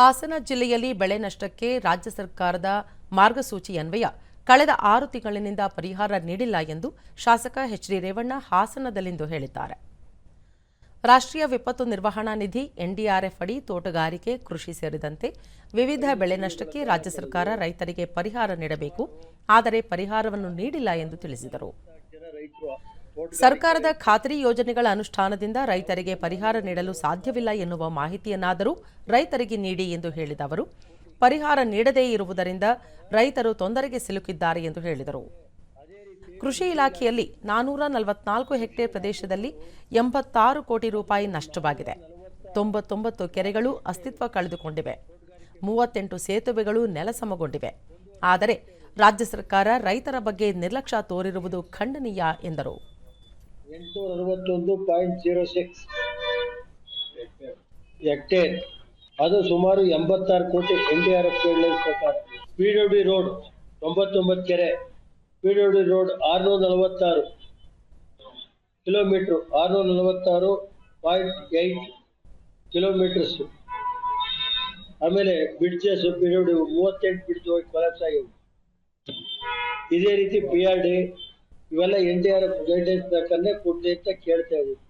ಹಾಸನ ಜಿಲ್ಲೆಯಲ್ಲಿ ಬೆಳೆ ನಷ್ಟಕ್ಕೆ ರಾಜ್ಯ ಸರ್ಕಾರದ ಮಾರ್ಗಸೂಚಿ ಅನ್ವಯ. ಕಳೆದ ಆರು ತಿಂಗಳಿನಿಂದ ಪರಿಹಾರ ನೀಡಿಲ್ಲ ಎಂದು ಶಾಸಕ ಎಚ್ ಡಿ ರೇವಣ್ಣ ಹಾಸನದಲ್ಲಿಂದು ಹೇಳಿದ್ದಾರೆ. ರಾಷ್ಟ್ರೀಯ ವಿಪತ್ತು ನಿರ್ವಹಣಾ ನಿಧಿ ಎನ್ಡಿಆರ್ಎಫ್ ಅಡಿ ತೋಟಗಾರಿಕೆ, ಕೃಷಿ ಸೇರಿದಂತೆ ವಿವಿಧ ಬೆಳೆ ನಷ್ಟಕ್ಕೆ ರಾಜ್ಯ ಸರ್ಕಾರ ರೈತರಿಗೆ ಪರಿಹಾರ ನೀಡಬೇಕು. ಆದರೆ ಪರಿಹಾರವನ್ನು ನೀಡಿಲ್ಲ ಎಂದು ತಿಳಿಸಿದರು. ಸರ್ಕಾರದ ಖಾತ್ರಿ ಯೋಜನೆಗಳ ಅನುಷ್ಠಾನದಿಂದ ರೈತರಿಗೆ ಪರಿಹಾರ ನೀಡಲು ಸಾಧ್ಯವಿಲ್ಲ ಎನ್ನುವ ಮಾಹಿತಿಯನ್ನಾದರೂ ರೈತರಿಗೆ ನೀಡಿ ಎಂದು ಹೇಳಿದ ಅವರು. ಪರಿಹಾರ ನೀಡದೇ ಇರುವುದರಿಂದ ರೈತರು ತೊಂದರೆಗೆ ಸಿಲುಕಿದ್ದಾರೆ ಎಂದು ಹೇಳಿದರು. ಕೃಷಿ ಇಲಾಖೆಯಲ್ಲಿ ನಾನೂರ ನಲವತ್ನಾಲ್ಕು ಹೆಕ್ಟೇರ್ ಪ್ರದೇಶದಲ್ಲಿ ಎಂಬತ್ತಾರು ಕೋಟಿ ರೂಪಾಯಿ ನಷ್ಟವಾಗಿದೆ. ತೊಂಬತ್ತೊಂಬತ್ತು ಕೆರೆಗಳು ಅಸ್ತಿತ್ವ ಕಳೆದುಕೊಂಡಿವೆ. ಮೂವತ್ತೆಂಟು ಸೇತುವೆಗಳು ನೆಲಸಮಗೊಂಡಿವೆ ಆದರೆ ರಾಜ್ಯ ಸರ್ಕಾರ ರೈತರ ಬಗ್ಗೆ ನಿರ್ಲಕ್ಷ್ಯ ತೋರಿರುವುದು ಖಂಡನೀಯ ಎಂದರು. ಎಂಟುನೂರ ಅರವತ್ತೊಂದು ಪಾಯಿಂಟ್ ಜೀರೋ ಸಿಕ್ಸ್ ಹೆಕ್ಟೇರ್. ಅದು ಸುಮಾರು ಎಂಬತ್ತಾರು ಕೋಟಿ ಎನ್ ಡಿ ಆರ್ ಎಫ್ ಪ್ರಕಾರ ಪಿ ಡಿ ರೋಡ್ ತೊಂಬತ್ತೊಂಬತ್ತು ಕೆರೆ. ಪಿ ಡಿ ರೋಡ್ ಆರುನೂರ ನಲವತ್ತಾರು ಕಿಲೋಮೀಟ್ರು. ಆರುನೂರ ನಲವತ್ತಾರು ಪಾಯಿಂಟ್ ಏಯ್ಟ್ ಕಿಲೋಮೀಟರ್ಸ್. ಆಮೇಲೆ ಬ್ರಿಡ್ಜಸ್ ಪಿ ಡಿ. ಮೂವತ್ತೆಂಟು ಬ್ರಿಡ್ಜ್ ಹೋಗಿ ಕೊಲಾಪ್ಸ್ ಆಗಿವೆ ಇದೇ ರೀತಿ ಪಿ ಆರ್ ಡಿ ಇವೆಲ್ಲ ಎನ್ ಡಿ ಆರ್ ಎಫ್ ಬೇಕಂದ್ರೆ ಕೊಡ್ಲಿ ಅಂತ ಕೇಳ್ತಾ ಇದ್ದೀವಿ.